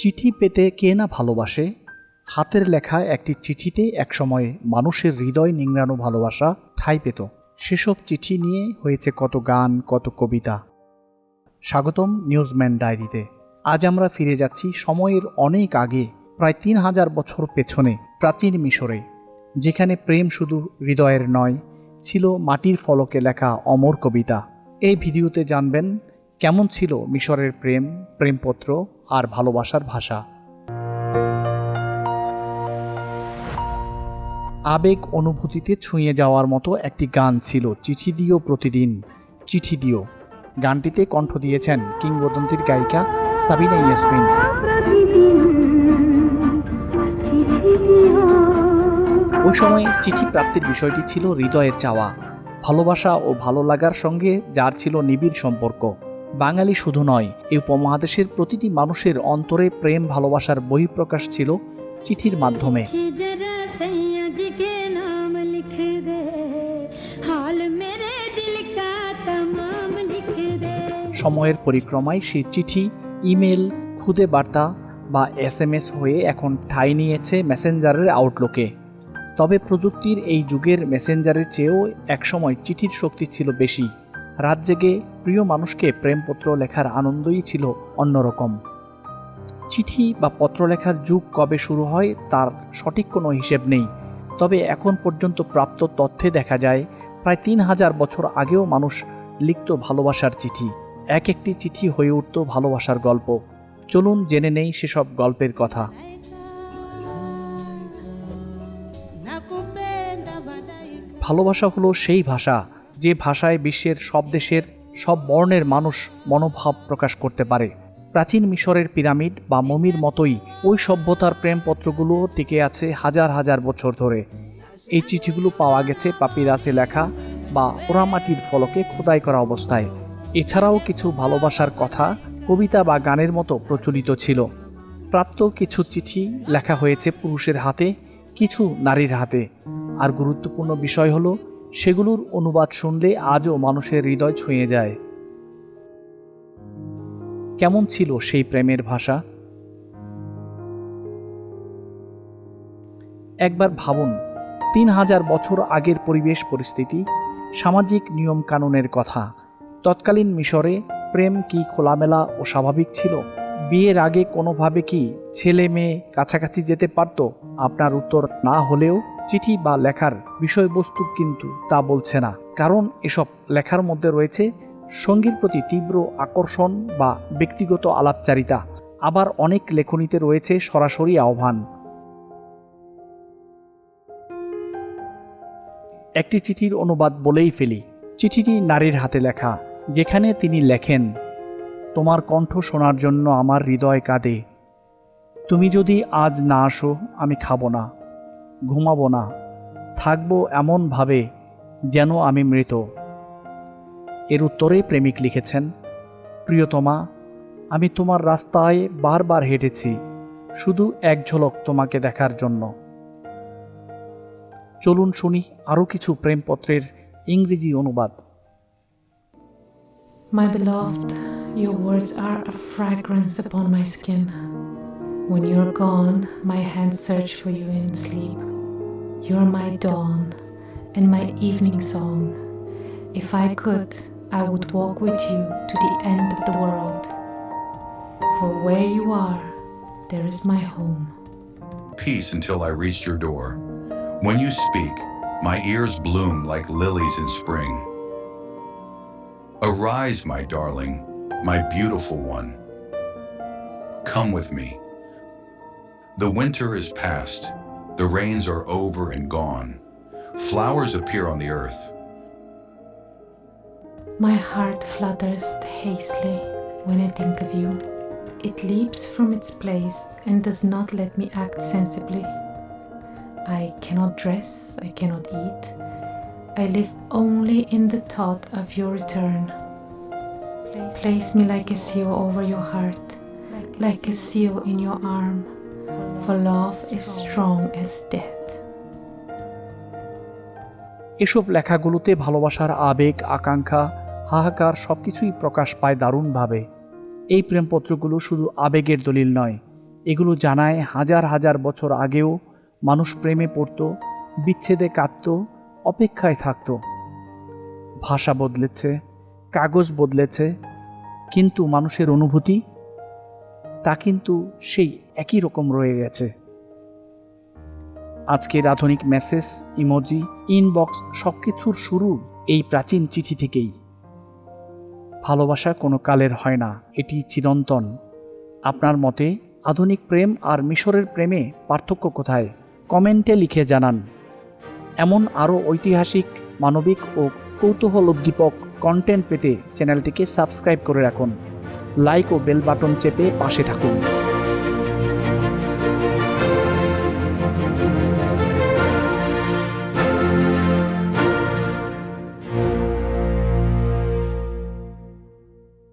চিঠি পেতে কে না ভালোবাসে? হাতের লেখা একটি চিঠিতে একসময় মানুষের হৃদয় নিংড়ানো ভালোবাসা ঠাঁই পেত। সেসব চিঠি নিয়ে হয়েছে কত গান, কত কবিতা। স্বাগতম নিউজম্যান ডায়েরিতে। আজ আমরা ফিরে যাচ্ছি সময়ের অনেক আগে, প্রায় তিন হাজার বছর পেছনে, প্রাচীন মিশরে, যেখানে প্রেম শুধু হৃদয়ের নয়, ছিল মাটির ফলকে লেখা অমর কবিতা। এই ভিডিওতে জানবেন কেমন ছিল মিশরের প্রেম, প্রেমপত্র আর ভালোবাসার ভাষা? আবেগ অনুভূতিতে ছুঁয়ে যাওয়ার মতো একটি গান ছিল চিঠি দিও প্রতিদিন, চিঠি দিও। গানটিতে কণ্ঠ দিয়েছেন কিংবদন্তির গায়িকা সাবিনা ইয়াসমিন। ওই সময় চিঠি প্রাপ্তির বিষয়টি ছিল হৃদয়ের চাওয়া, ভালোবাসা ও ভালো লাগার সঙ্গে যার ছিল নিবিড় সম্পর্ক। বাঙালি শুধু নয় এই উপমহাদেশের প্রতিটি মানুষের অন্তরে প্রেম ভালোবাসার বহিঃপ্রকাশ ছিল চিঠির মাধ্যমে। সময়ের পরিক্রমায় সেই চিঠি ইমেল খুদে বার্তা বা এস হয়ে এখন ঠাঁই নিয়েছে মেসেঞ্জারের আউটলুকে। তবে প্রযুক্তির এই যুগের মেসেঞ্জারের চেয়েও একসময় চিঠির শক্তি ছিল বেশি। রাত জেগে প্রিয় মানুষকে প্রেমপত্র লেখার আনন্দই ছিল অন্যরকম। চিঠি বা পত্র লেখার যুগ কবে শুরু হয় তার সঠিক কোনো হিসেব নেই। তবে এখন পর্যন্ত প্রাপ্ত তথ্যে দেখা যায়, প্রায় তিন হাজার বছর আগেও মানুষ লিখত ভালোবাসার চিঠি। এক একটি চিঠি হয়ে উঠত ভালোবাসার গল্প। চলুন জেনে নেই সেসব গল্পের কথা। ভালোবাসা হলো সেই ভাষা যে ভাষায় বিশ্বের সব দেশের সব বর্ণের মানুষ মনোভাব প্রকাশ করতে পারে। প্রাচীন মিশরের পিরামিড বা মমির মতোই ওই সভ্যতার প্রেমপত্রগুলো টিকে আছে হাজার হাজার বছর ধরে। এই চিঠিগুলো পাওয়া গেছে পাপিরাসে লেখা বা পোড়ামাটির ফলকে খোদাই করা অবস্থায়। এছাড়াও কিছু ভালোবাসার কথা কবিতা বা গানের মতো প্রচলিত ছিল। প্রাপ্ত কিছু চিঠি লেখা হয়েছে পুরুষের হাতে, কিছু নারীর হাতে। আর গুরুত্বপূর্ণ বিষয় হলো সেগুলোর অনুবাদ শুনলে আজও মানুষের হৃদয় ছুঁয়ে যায়। কেমন ছিল সেই প্রেমের ভাষা? একবার ভাবুন, তিন হাজার বছর আগের পরিবেশ পরিস্থিতি, সামাজিক নিয়ম কানুনের কথা। তৎকালীন মিশরে প্রেম কি খোলামেলা ও স্বাভাবিক ছিল? বিয়ের আগে কোনোভাবে কি ছেলে মেয়ে কাছাকাছি যেতে পারত? আপনার উত্তর না হলেও চিঠি বা লেখার বিষয়বস্তু কিন্তু তা বলছে না। কারণ এসব লেখার মধ্যে রয়েছে সঙ্গীর প্রতি তীব্র আকর্ষণ বা ব্যক্তিগত আলাপচারিতা। আবার অনেক লেখনীতে রয়েছে সরাসরি আহ্বান। একটি চিঠির অনুবাদ বলেই ফেলি। চিঠিটি নারীর হাতে লেখা, যেখানে তিনি লেখেন, তোমার কণ্ঠ শোনার জন্য আমার হৃদয় কাঁদে। তুমি যদি আজ না আসো, আমি খাব না। ঘুমাবো না থাকব এমনভাবে যেন আমি মৃত এর উত্তরে প্রেমিক লিখেছেন প্রিয়তমা আমি তোমার রাস্তায় বারবার হেঁটেছি শুধু এক ঝলক তোমাকে দেখার জন্য চলুন শুনি আরও কিছু প্রেমপত্রের ইংরেজি অনুবাদ My beloved, your words are a fragrance upon my skin. When you're gone, my hands search for you in sleep. You're my dawn and my evening song. If I could, I would walk with you to the end of the world. For where you are, there is my home. peace until I reached your door. When you speak, my ears bloom like lilies in spring. Arise, my darling, my beautiful one. Come with me. The winter is past, the rains are over and gone. Flowers appear on the earth. My heart flutters hastily when I think of you. It leaps from its place and does not let me act sensibly. I cannot dress, I cannot eat. I live only in the thought of your return. Place me like a seal over your heart, like a seal in your arm, for love is strong as death. এসব লেখাগুলোতে ভালোবাসার আবেগ, আকাঙ্ক্ষা, হাহাকার সবকিছুই প্রকাশ পায় দারুণভাবে এই প্রেমপত্রগুলো শুধু আবেগের দলিল নয়, এগুলো জানায় হাজার হাজার বছর আগেও মানুষ প্রেমে পড়তো, বিচ্ছেদে কাঁদত, অপেক্ষায় থাকত ভাষা বদলেছে, কাগজ বদলেছে, কিন্তু মানুষের অনুভূতি তা কিন্তু সেই একই রকম রয়ে গেছে। আজকের আধুনিক মেসেজ, ইমোজি, ইনবক্স সব কিছুর শুরু এই প্রাচীন চিঠি থেকেই। ভালোবাসা কোনো কালের হয় না, এটি চিরন্তন। আপনার মতে আধুনিক প্রেম আর মিশরের প্রেমে পার্থক্য কোথায়? কমেন্টে লিখে জানান। এমন আরও ঐতিহাসিক, মানবিক ও কৌতূহল উদ্দীপক কন্টেন্ট পেতে চ্যানেলটিকে সাবস্ক্রাইব করে রাখুন। লাইক ও বেল বাটন চেপে পাশে থাকুন।